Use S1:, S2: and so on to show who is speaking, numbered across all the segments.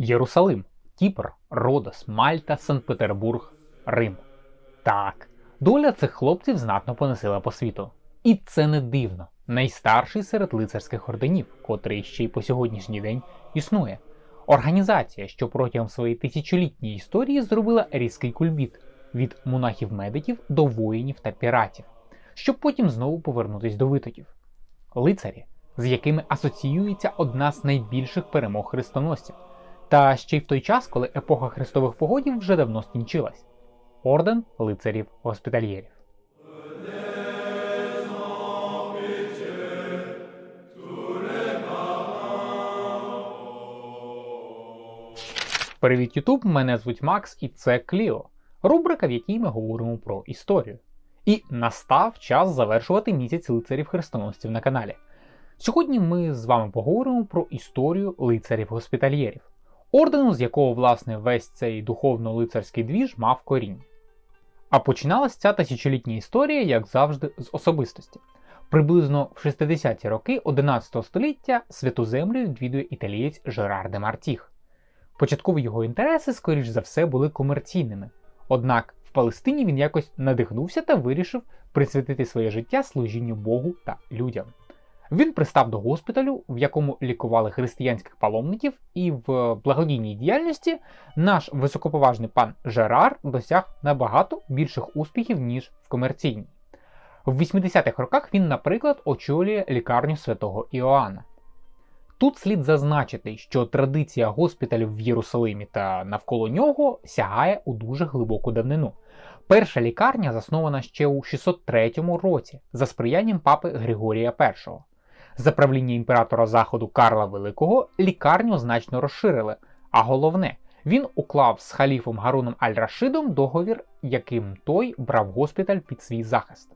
S1: Єрусалим, Кіпр, Родос, Мальта, Санкт-Петербург, Рим. Так, доля цих хлопців знатно понесила по світу. І це не дивно. Найстарший серед лицарських орденів, котрий ще й по сьогоднішній день існує. Організація, що протягом своєї тисячолітньої історії зробила різкий кульбіт від монахів-медиків до воїнів та піратів, щоб потім знову повернутись до витоків. Лицарі, з якими асоціюється одна з найбільших перемог хрестоносців, та ще й в той час, коли епоха хрестових погодів вже давно скінчилась. Орден лицарів госпітальєрів. Привіт, Ютуб! Мене звуть Макс і це Кліо, рубрика, в якій ми говоримо про історію. І настав час завершувати місяць лицарів хрестоносців на каналі. Сьогодні ми з вами поговоримо про історію лицарів-госпітальєрів, ордену, з якого, власне, весь цей духовно-лицарський двіж мав коріння. А починалась ця тисячолітня історія, як завжди, з особистості. Приблизно в 60-ті роки 11 століття святу землю відвідує італієць Жерар де Мартіх. Початкові його інтереси, скоріш за все, були комерційними. Однак в Палестині він якось надихнувся та вирішив присвятити своє життя служінню Богу та людям. Він пристав до госпіталю, в якому лікували християнських паломників, і в благодійній діяльності наш високоповажний пан Жерар досяг набагато більших успіхів, ніж в комерційній. В 80-х роках він, наприклад, очолює лікарню святого Іоанна. Тут слід зазначити, що традиція госпіталів в Єрусалимі та навколо нього сягає у дуже глибоку давнину. Перша лікарня заснована ще у 603 році за сприянням папи Григорія І. За правління імператора Заходу Карла Великого лікарню значно розширили, а головне, він уклав з халіфом Гаруном Аль-Рашидом договір, яким той брав госпіталь під свій захист.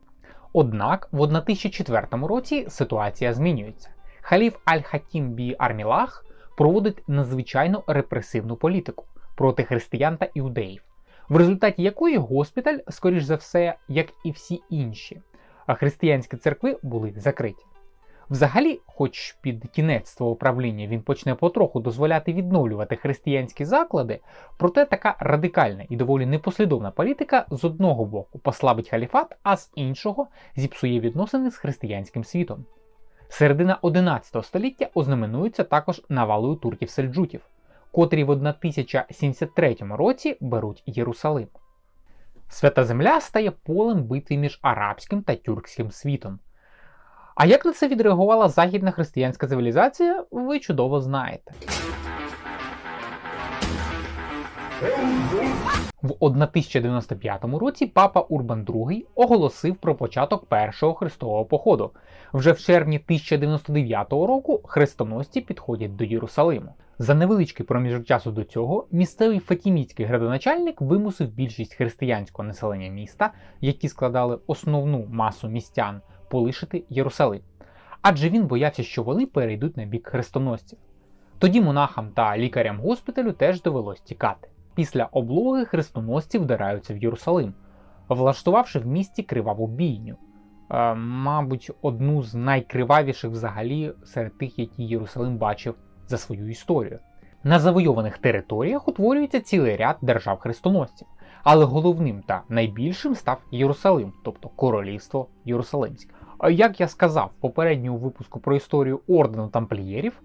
S1: Однак в 1004 році ситуація змінюється. Халіф Аль-Хакім Бі Армілах проводить надзвичайно репресивну політику проти християн та іудеїв, в результаті якої госпіталь, скоріш за все, як і всі інші, християнські церкви були закриті. Взагалі, хоч під кінець свого правління він почне потроху дозволяти відновлювати християнські заклади, проте така радикальна і доволі непослідовна політика з одного боку послабить халіфат, а з іншого зіпсує відносини з християнським світом. Середина 11 століття ознаменується також навалою турків-сельджутів, котрі в 1073 році беруть Єрусалим. Свята Земля стає полем битви між арабським та тюркським світом. А як на це відреагувала західна християнська цивілізація, ви чудово знаєте. В 1095 році папа Урбан II оголосив про початок першого хрестового походу. Вже в червні 1099 року хрестоносці підходять до Єрусалиму. За невеличкий проміжок часу до цього місцевий фатіміцький градоначальник вимусив більшість християнського населення міста, які складали основну масу містян, полишити Єрусалим. Адже він боявся, що вони перейдуть на бік хрестоносців. Тоді монахам та лікарям госпіталю теж довелось тікати. Після облоги хрестоносці вдираються в Єрусалим, влаштувавши в місті криваву бійню, е, мабуть, одну з найкривавіших взагалі серед тих, які Єрусалим бачив за свою історію. На завойованих територіях утворюється цілий ряд держав хрестоносців, але головним та найбільшим став Єрусалим, тобто Королівство Єрусалимське. Як я сказав в попередньому випуску про історію ордену тамплієрів,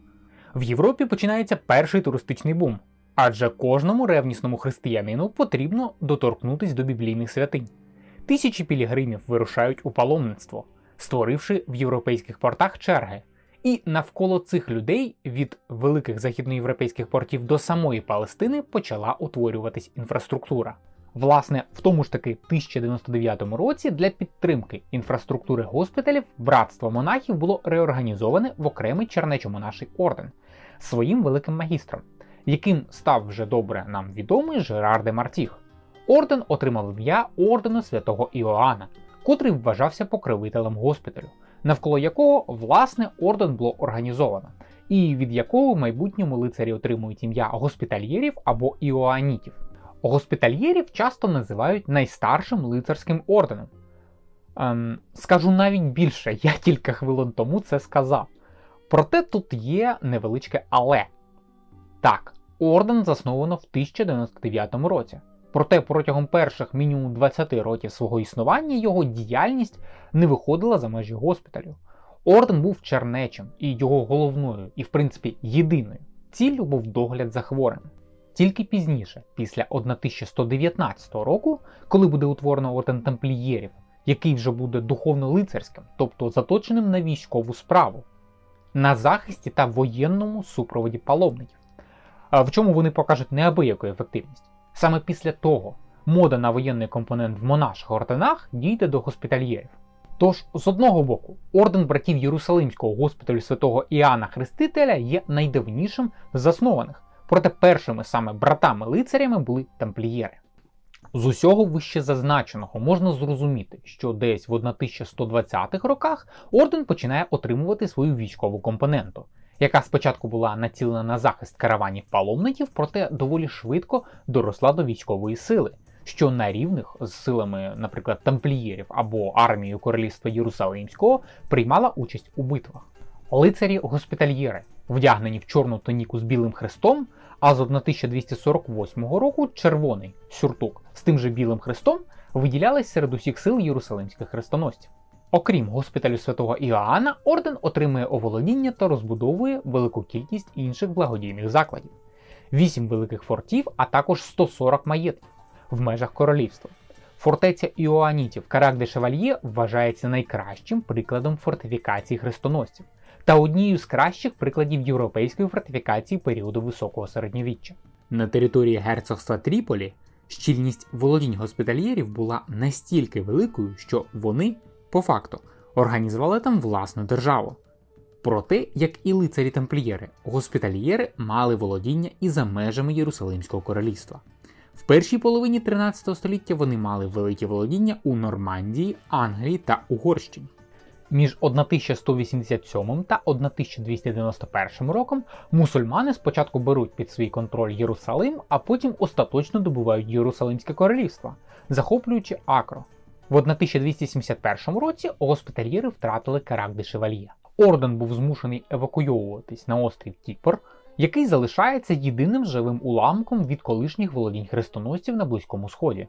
S1: в Європі починається перший туристичний бум. Адже кожному ревнісному християнину потрібно доторкнутись до біблійних святинь. Тисячі пілігримів вирушають у паломництво, створивши в європейських портах черги. І навколо цих людей від великих західноєвропейських портів до самої Палестини почала утворюватись інфраструктура. Власне, в тому ж таки 1099 році для підтримки інфраструктури госпіталів братство монахів було реорганізоване в окремий чернечо-монаший орден своїм великим магістром яким став вже добре нам відомий Жерар де Мартіх. Орден отримав ім'я ордену святого Іоанна, котрий вважався покровителем госпіталю, навколо якого власне орден було організовано, і від якого в майбутньому лицарі отримують ім'я госпітальєрів або іоанітів. Госпітальєрів часто називають найстаршим лицарським орденом. Ем, Скажу навіть більше, я кілька хвилин тому це сказав. Проте тут є невеличке але. Так, орден засновано в 1099 році. Проте протягом перших мінімум 20 років свого існування його діяльність не виходила за межі госпіталю. Орден був чернечим і його головною, і, в принципі, єдиною ціллю був догляд за хворими. Тільки пізніше, після 1119 року, коли буде утворено орден тамплієрів, який вже буде духовно-лицарським, тобто заточеним на військову справу, на захисті та воєнному супроводі паломників, в чому вони покажуть неабияку ефективність. Саме після того мода на воєнний компонент в монаших орденах дійде до госпітальєрів. Тож, з одного боку, орден братів Єрусалимського госпіталю святого Іоанна Хрестителя є найдавнішим з заснованих, проте першими саме братами-лицарями були тамплієри. З усього вище зазначеного можна зрозуміти, що десь в 1120-х роках орден починає отримувати свою військову компоненту, яка спочатку була націлена на захист караванів паломників, проте доволі швидко доросла до військової сили, що на рівних з силами, наприклад, тамплієрів або армією королівства Єрусалимського приймала участь у битвах. Лицарі госпітальєри, вдягнені в чорну тоніку з білим хрестом, а з 1248 року червоний сюртук з тим же білим хрестом виділялись серед усіх сил єрусалимських хрестоносців. Окрім госпіталю святого Іоанна, орден отримує оволодіння та розбудовує велику кількість інших благодійних закладів, 8 великих фортів, а також 140 маєтків в межах королівства. Фортеця Іоанітів Карак де Шевальє вважається найкращим прикладом фортифікації хрестоносців та однією з кращих прикладів європейської фортифікації періоду високого середньовіччя. На території герцогства Тріполі щільність володінь госпітальєрів була настільки великою, що вони, по факту, організували там власну державу. Проте, як і лицарі тамплієри, госпітальєри мали володіння і за межами Єрусалимського королівства. В першій половині 13 століття вони мали великі володіння у Нормандії, Англії та Угорщині. Між 1187 та 1291 роком мусульмани спочатку беруть під свій контроль Єрусалим, а потім остаточно добувають Єрусалимське королівство, захоплюючи Акро. В 1271 році госпітальєри втратили Карак де Шевальє. Орден був змушений евакуйовуватись на острів Тіпор, який залишається єдиним живим уламком від колишніх володінь хрестоносців на Близькому Сході.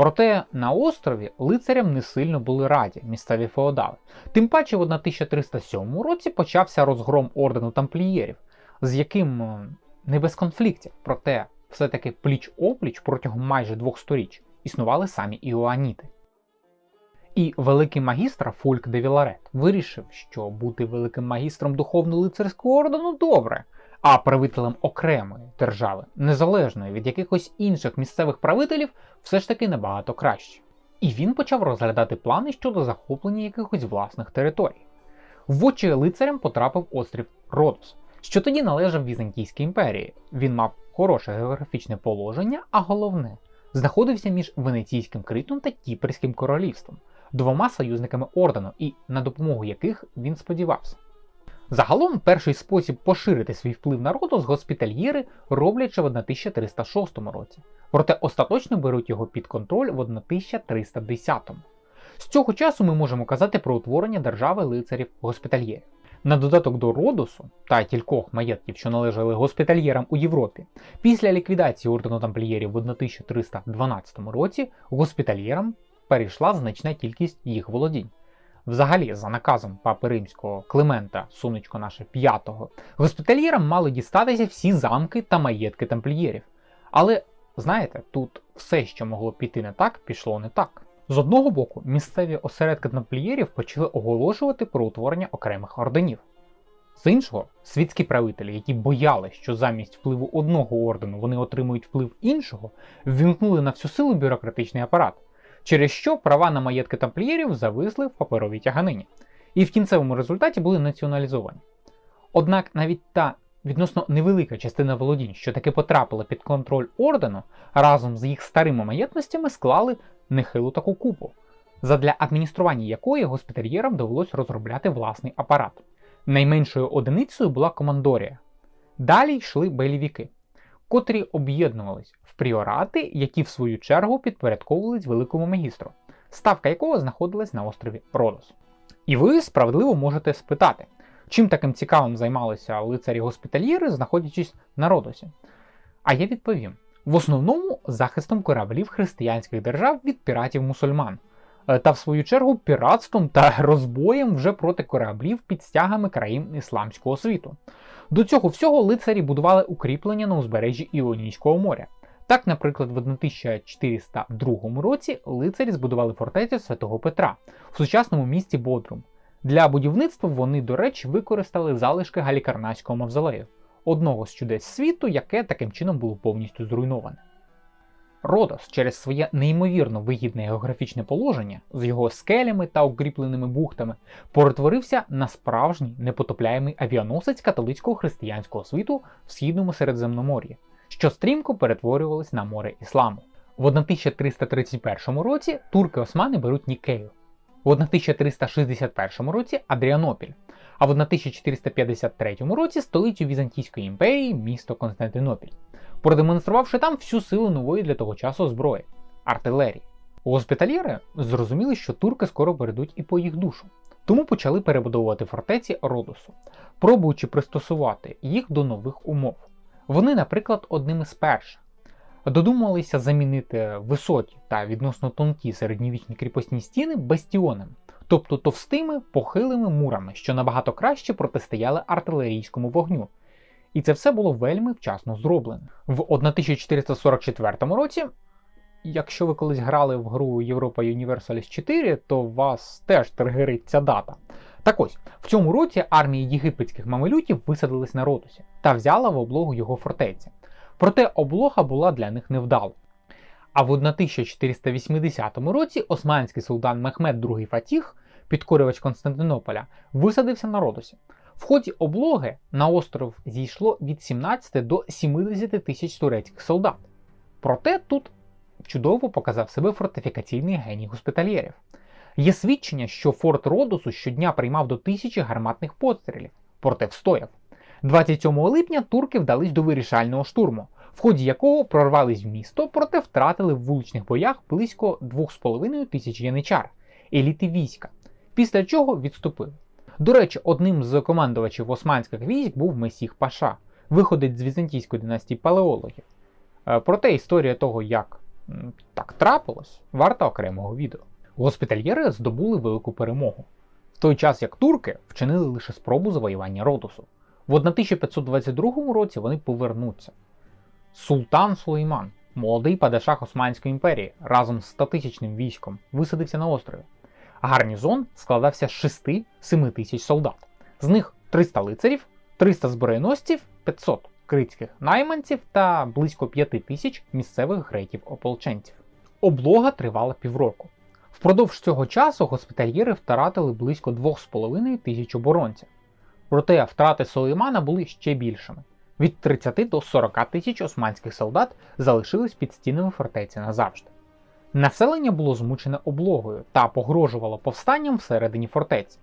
S1: Проте на острові лицарям не сильно були раді місцеві феодали. Тим паче в 1307 році почався розгром ордену тамплієрів, з яким е, не без конфліктів, проте все-таки пліч опліч протягом майже двох сторіч існували самі іоаніти. І великий магістр Фольк де Віларет вирішив, що бути великим магістром духовно-лицарського ордену добре, а правителем окремої держави, незалежної від якихось інших місцевих правителів, все ж таки набагато краще. І він почав розглядати плани щодо захоплення якихось власних територій. В очі лицарям потрапив острів Родос, що тоді належав Візантійській імперії. Він мав хороше географічне положення, а головне, знаходився між Венеційським критом та Кіпрським королівством, двома союзниками ордену, і на допомогу яких він сподівався. Загалом, перший спосіб поширити свій вплив на Родос госпітальєри роблять ще в 1306 році, проте остаточно беруть його під контроль в 1310. З цього часу ми можемо казати про утворення держави лицарів госпітальєрів. На додаток до Родосу та кількох маєтків, що належали госпітальєрам у Європі, після ліквідації ордену тамплієрів в 1312 році госпітальєрам перейшла значна кількість їх володінь. Взагалі, за наказом папи римського Климента, сонечко наше п'ятого, госпітальєрам мали дістатися всі замки та маєтки тамплієрів. Але знаєте, тут все, що могло піти не так, пішло не так. З одного боку, місцеві осередки тамплієрів почали оголошувати про утворення окремих орденів. З іншого, світські правителі, які боялись, що замість впливу одного ордену вони отримують вплив іншого, ввімкнули на всю силу бюрократичний апарат через що права на маєтки тамплієрів зависли в паперовій тяганині, і в кінцевому результаті були націоналізовані. Однак навіть та відносно невелика частина володінь, що таки потрапила під контроль ордену, разом з їх старими маєтностями склали нехилу таку купу, задля адміністрування якої госпітальєрам довелось розробляти власний апарат. Найменшою одиницею була командорія. Далі йшли белівіки, котрі об'єднувались пріорати, які в свою чергу підпорядковувались великому магістру, ставка якого знаходилась на острові Родос. І ви справедливо можете спитати, чим таким цікавим займалися лицарі госпітальєри, знаходячись на Родосі. А я відповім: в основному захистом кораблів християнських держав від піратів мусульман, е, та в свою чергу піратством та розбоєм вже проти кораблів під стягами країн ісламського світу. До цього всього лицарі будували укріплення на узбережжі Іонійського моря. Так, наприклад, в 1402 році лицарі збудували фортецю Святого Петра в сучасному місті Бодрум. Для будівництва вони, до речі, використали залишки галікарнаського мавзолею, одного з чудес світу, яке таким чином було повністю зруйноване. Родос через своє неймовірно вигідне географічне положення з його скелями та укріпленими бухтами перетворився на справжній непотопляємий авіаносець католицького християнського світу в східному Середземномор'ї, що стрімко перетворювалось на море ісламу. В 1331 році турки-османи беруть Нікею, в 1361 році Адріанопіль, а в 1453 році столицю Візантійської імперії місто Константинопіль, продемонструвавши там всю силу нової для того часу зброї артилерії. Госпітальєри зрозуміли, що турки скоро перейдуть і по їх душу, тому почали перебудовувати фортеці Родосу, пробуючи пристосувати їх до нових умов. Вони, наприклад, одними з перших додумалися замінити високі та відносно тонкі середньовічні кріпосні стіни бастіонами, тобто товстими похилими мурами, що набагато краще протистояли артилерійському вогню. І це все було вельми вчасно зроблено. В 1444 році, якщо ви колись грали в гру Європа Universalis 4, то вас теж тригерить ця дата. Так ось, в цьому році армії єгипетських мамелютів висадились на Ротусі та взяла в облогу його фортеці. Проте облога була для них невдала. А в 1480 році османський султан Мехмед II Фатіх, підкорювач Константинополя, висадився на Родосі. В ході облоги на остров зійшло від 17 до 70 тисяч турецьких солдат. Проте тут чудово показав себе фортифікаційний геній госпітальєрів. Є свідчення, що форт Родосу щодня приймав до тисячі гарматних пострілів, проте встояв. 27 липня турки вдались до вирішального штурму, в ході якого прорвались в місто, проте втратили в вуличних боях близько 2,5 тисяч яничар, еліти війська, після чого відступили. До речі, одним з командувачів османських військ був Месіх Паша, виходить з візантійської династії палеологів. Е, проте історія того, як так трапилось, варта окремого відео. Госпітальєри здобули велику перемогу, в той час як турки вчинили лише спробу завоювання Родосу. В 1522 році вони повернуться. Султан Сулейман, молодий падишах Османської імперії, разом з 100-тисячним військом висадився на острові. Гарнізон складався з 6-7 тисяч солдат. З них 300 лицарів, 300 зброєносців, 500 критських найманців та близько 5 тисяч місцевих греків-ополченців. Облога тривала півроку. Впродовж цього часу госпітальєри втратили близько 2,5 тисяч оборонців. Проте втрати Сулеймана були ще більшими. Від 30 до 40 тисяч османських солдат залишились під стінами фортеці назавжди. Населення було змучене облогою та погрожувало повстанням всередині фортеці.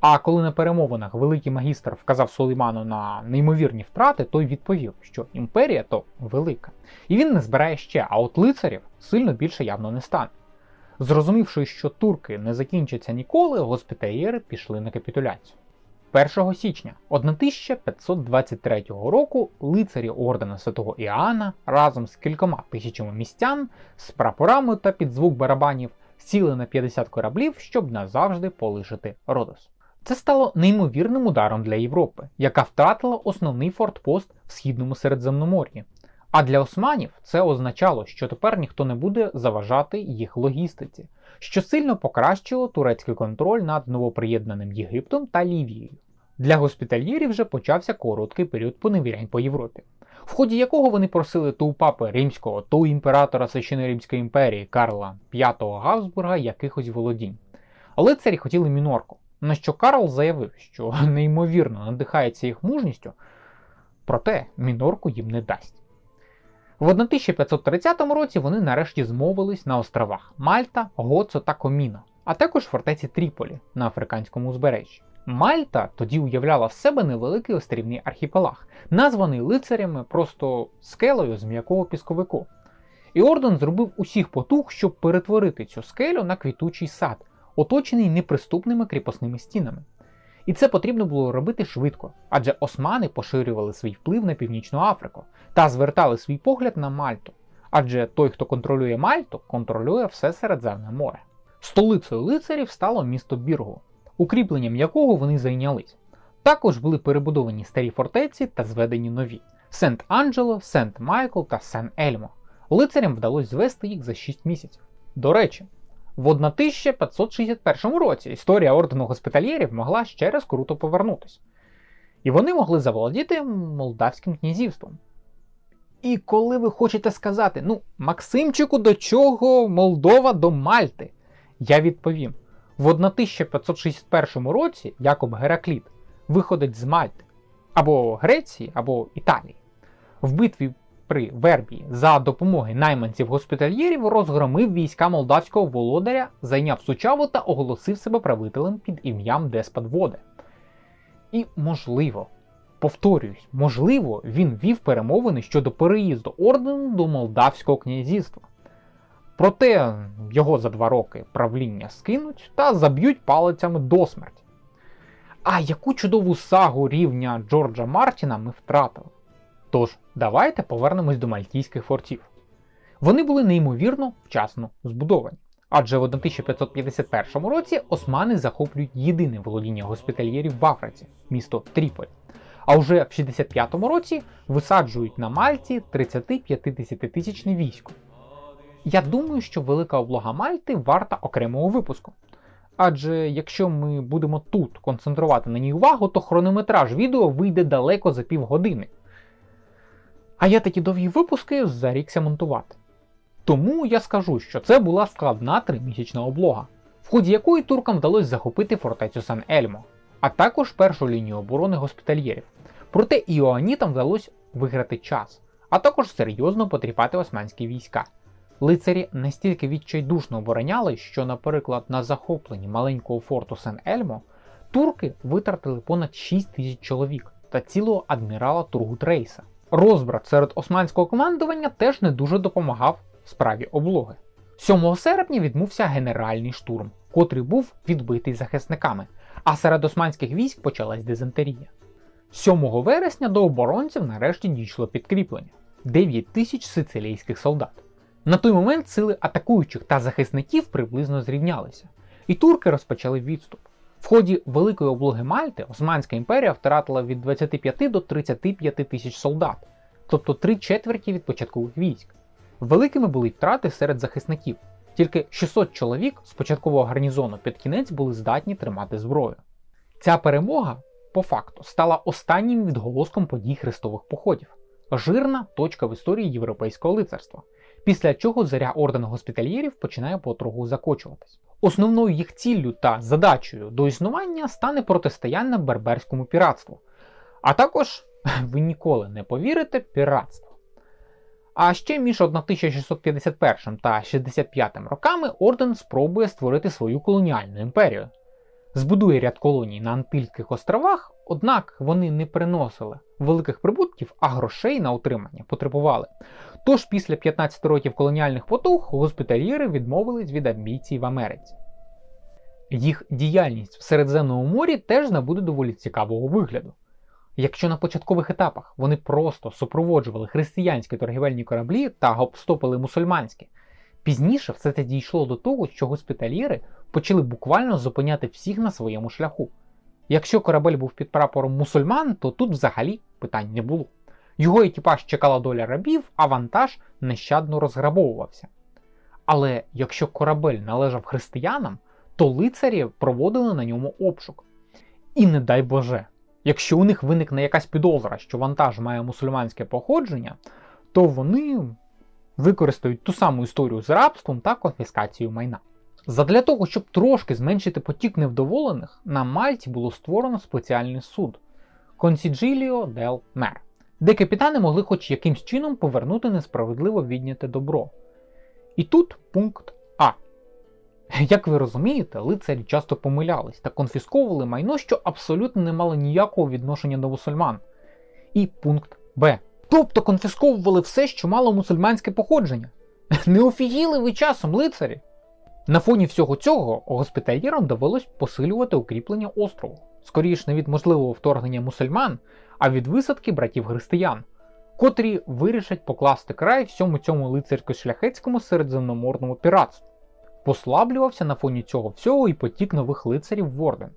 S1: А коли на перемовинах великий магістр вказав Сулейману на неймовірні втрати, той відповів, що імперія то велика, і він не збирає ще, а от лицарів сильно більше явно не стане. Зрозумівши, що турки не закінчаться ніколи, госпітальєри пішли на капітуляцію. 1 січня 1523 року лицарі ордена Святого Іоанна разом з кількома тисячами містян з прапорами та під звук барабанів сіли на 50 кораблів, щоб назавжди полишити Родос. Це стало неймовірним ударом для Європи, яка втратила основний фортпост в східному Середземномор'ї. А для османів це означало, що тепер ніхто не буде заважати їх логістиці, що сильно покращило турецький контроль над новоприєднаним Єгиптом та Лівією. Для госпітальєрів вже почався короткий період поневірянь по Європі, в ході якого вони просили то у папи римського, то у імператора Священної Римської імперії Карла V Габсбурга якихось володінь. Але царі хотіли мінорку, на що Карл заявив, що неймовірно надихається їх мужністю, проте мінорку їм не дасть. В 1530 році вони нарешті змовились на островах Мальта, Гоцо та Коміно, а також фортеці Тріполі на африканському узбережжі. Мальта тоді уявляла з себе невеликий острівний архіпелаг, названий лицарями просто скелею з м'якого пісковику. І Орден зробив усіх потуг, щоб перетворити цю скелю на квітучий сад, оточений неприступними кріпосними стінами. І це потрібно було робити швидко, адже османи поширювали свій вплив на Північну Африку та звертали свій погляд на Мальту. Адже той, хто контролює Мальту, контролює все Середземне море. Столицею лицарів стало місто Біргу, укріпленням якого вони зайнялись. Також були перебудовані старі фортеці та зведені нові: Сент-Анджело, Сент-Майкл та Сен-Ельмо. Лицарям вдалося звести їх за 6 місяців. До речі, в 1561 році історія ордену госпітальєрів могла ще раз круто повернутися. І вони могли заволодіти Молдавським князівством. І коли ви хочете сказати, ну, Максимчику, до чого Молдова до Мальти? Я відповім: в 1561 році Якоб Геракліт виходить з Мальти або Греції, або Італії. В битві при Вербії за допомоги найманців госпітальєрів розгромив війська молдавського володаря, зайняв Сучаву та оголосив себе правителем під ім'ям Деспот Воде. І можливо, повторююсь, можливо, він вів перемовини щодо переїзду ордену до Молдавського князівства. Проте його за два роки правління скинуть та заб'ють палицями до смерті. А яку чудову сагу рівня Джорджа Мартіна ми втратили? Тож, давайте повернемось до мальтійських фортів. Вони були неймовірно вчасно збудовані, адже в 1551 році османи захоплюють єдине володіння госпітальєрів в Африці місто Тріполь. А вже в 65-му році висаджують на Мальті 30-50 тисячне військо. Я думаю, що велика облога Мальти варта окремого випуску. Адже якщо ми будемо тут концентрувати на ній увагу, то хронометраж відео вийде далеко за півгодини. А я такі довгі випуски зарікся монтувати. Тому я скажу, що це була складна тримісячна облога, в ході якої туркам вдалося захопити фортецю Сан Ельмо, а також першу лінію оборони госпітальєрів. Проте іоанітам вдалося виграти час, а також серйозно потріпати османські війська. Лицарі настільки відчайдушно обороняли, що, наприклад, на захопленні маленького форту Сен Ельмо турки витратили понад 6 тисяч чоловік та цілого адмірала Тургут Рейса. Розбрат серед османського командування теж не дуже допомагав справі облоги. 7 серпня відбувся генеральний штурм, котрий був відбитий захисниками, а серед османських військ почалась дизентерія. 7 вересня до оборонців нарешті дійшло підкріплення 9 тисяч сицилійських солдат. На той момент сили атакуючих та захисників приблизно зрівнялися, і турки розпочали відступ. В ході Великої облоги Мальти Османська імперія втратила від 25 до 35 тисяч солдат, тобто три четверті від початкових військ. Великими були й втрати серед захисників. Тільки 600 чоловік з початкового гарнізону під кінець були здатні тримати зброю. Ця перемога, по факту, стала останнім відголоском подій хрестових походів, жирна точка в історії європейського лицарства, після чого заря ордену госпітальєрів починає потроху закочуватись. Основною їх ціллю та задачею до існування стане протистояння берберському піратству, а також, ви ніколи не повірите, піратство. А ще між 1651 та 65 роками орден спробує створити свою колоніальну імперію. Збудує ряд колоній на Антильських островах, однак вони не приносили великих прибутків, а грошей на утримання потребували. Тож після 15 років колоніальних потуг госпітальєри відмовились від амбіцій в Америці. Їх діяльність в Середземному морі теж набуде доволі цікавого вигляду. Якщо на початкових етапах вони просто супроводжували християнські торгівельні кораблі та гопстопили мусульманські, пізніше все це дійшло до того, що госпітальєри почали буквально зупиняти всіх на своєму шляху. Якщо корабель був під прапором мусульман, то тут взагалі питань не було. Його екіпаж чекала доля рабів, а вантаж нещадно розграбовувався. Але якщо корабель належав християнам, то лицарі проводили на ньому обшук. І не дай Боже, якщо у них виникне якась підозра, що вантаж має мусульманське походження, то вони використають ту саму історію з рабством та конфіскацією майна. Задля того, щоб трошки зменшити потік невдоволених, на Мальті було створено спеціальний суд Consiglio del Mer, де капітани могли хоч якимсь чином повернути несправедливо відняте добро. І тут пункт А. Як ви розумієте, лицарі часто помилялись та конфісковували майно, що абсолютно не мало ніякого відношення до мусульман. І пункт Б. Тобто конфісковували все, що мало мусульманське походження. Не офігіли ви часом лицарі? На фоні всього цього госпітальєрам довелось посилювати укріплення острову. скоріш не від можливого вторгнення мусульман, а від висадки братів християн, котрі вирішать покласти край всьому цьому лицарсько-шляхетському середземноморному піратству. Послаблювався на фоні цього всього і потік нових лицарів в орден,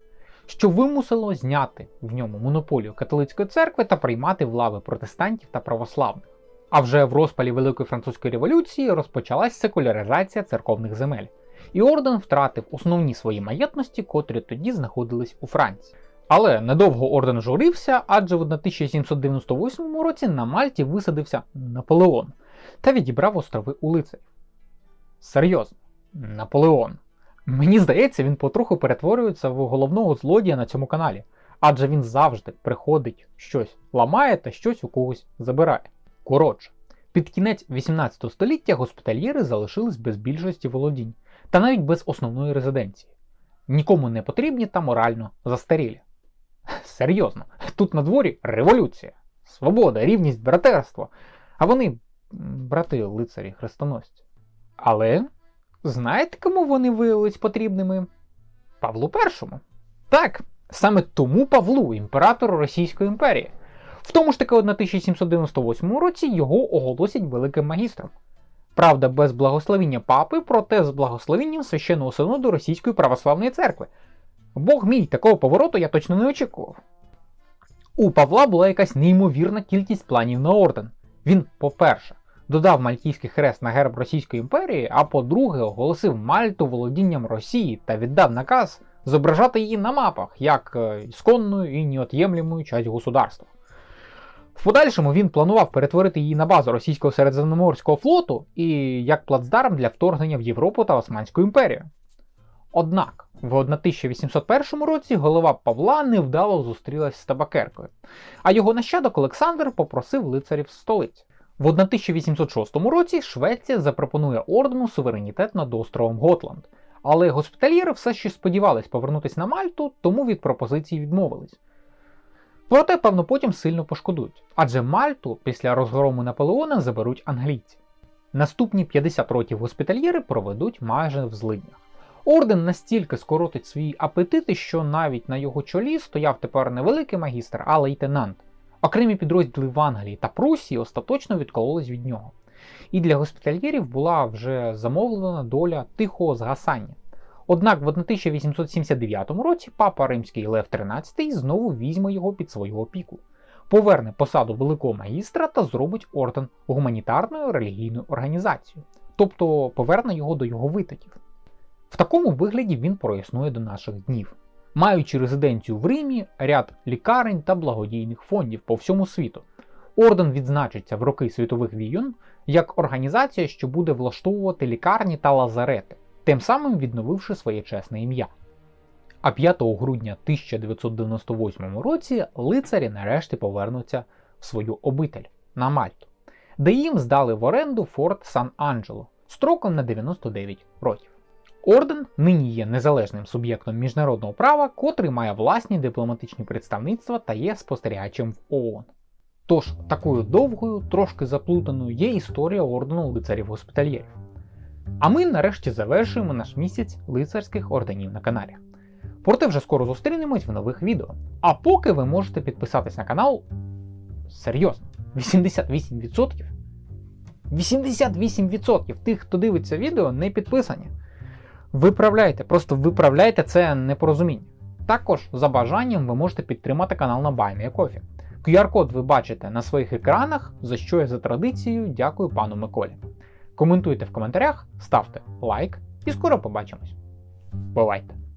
S1: що вимусило зняти в ньому монополію католицької церкви та приймати в лави протестантів та православних. А вже в розпалі Великої французької революції розпочалась секуляризація церковних земель, і орден втратив основні свої маєтності, котрі тоді знаходились у Франції. Але недовго орден журився, адже в 1798 році на Мальті висадився Наполеон та відібрав острови у лицарів. Серйозно, Наполеон. Мені здається, він потроху перетворюється в головного злодія на цьому каналі, адже він завжди приходить щось ламає та щось у когось забирає. Коротше, під кінець 18 століття госпітальєри залишились без більшості володінь, та навіть без основної резиденції. Нікому не потрібні та морально застарілі. Серйозно, тут на дворі революція, свобода, рівність, братерство. А вони брати лицарі хрестоносці. Але знаєте, кому вони виявились потрібними? Павлу І. Так, саме тому Павлу, імператору Російської імперії. В тому ж таки 1798 році його оголосять великим магістром. Правда, без благословіння папи, проте з благословенням священного синоду Російської православної церкви. Бог мій, такого повороту я точно не очікував. У Павла була якась неймовірна кількість планів на орден. Він, по-перше, додав Мальтійський хрест на герб Російської імперії, а по-друге, оголосив Мальту володінням Росії та віддав наказ зображати її на мапах як е, ісконну і неот'ємлемую часть государства. В подальшому він планував перетворити її на базу російського середземноморського флоту і як плацдарм для вторгнення в Європу та Османську імперію. Однак в 1801 році голова Павла невдало зустрілась з табакеркою, а його нащадок Олександр попросив лицарів з столиці. В 1806 році Швеція запропонує ордену суверенітет над островом Готланд, але госпітальєри все ще сподівались повернутися на Мальту, тому від пропозиції відмовились. Проте, певно, потім сильно пошкодують, адже Мальту після розгрому Наполеона заберуть англійці. Наступні 50 років госпітальєри проведуть майже в злиднях. Орден настільки скоротить свої апетити, що навіть на його чолі стояв тепер не великий магістр, а лейтенант. Окремі підрозділи в Англії та Прусії остаточно відкололись від нього. І для госпітальєрів була вже замовлена доля тихого згасання. Однак в 1879 році папа римський Лев XIII знову візьме його під свою опіку, поверне посаду великого магістра та зробить орден гуманітарною релігійною організацією, тобто поверне його до його витоків. В такому вигляді він проіснує до наших днів, маючи резиденцію в Римі, ряд лікарень та благодійних фондів по всьому світу. Орден відзначиться в роки світових війн як організація, що буде влаштовувати лікарні та лазарети, тим самим відновивши своє чесне ім'я. А 5 грудня 1998 році лицарі нарешті повернуться в свою обитель на Мальту, де їм здали в оренду форт Сан-Анджело строком на 99 років. Орден нині є незалежним суб'єктом міжнародного права, котрий має власні дипломатичні представництва та є спостерігачем в ООН. Тож такою довгою, трошки заплутаною є історія ордену лицарів госпітальєрів. А ми нарешті завершуємо наш місяць лицарських орденів на каналі. Проте вже скоро зустрінемось в нових відео. А поки ви можете підписатись на канал. Серйозно, 88%. 88% тих, хто дивиться відео, не підписані. Виправляйте, просто виправляйте це непорозуміння. Також за бажанням ви можете підтримати канал на BuyMeACoffee. QR-код ви бачите на своїх екранах, за що я за традицією дякую пану Миколі. Коментуйте в коментарях, ставте лайк і скоро побачимось. Бувайте!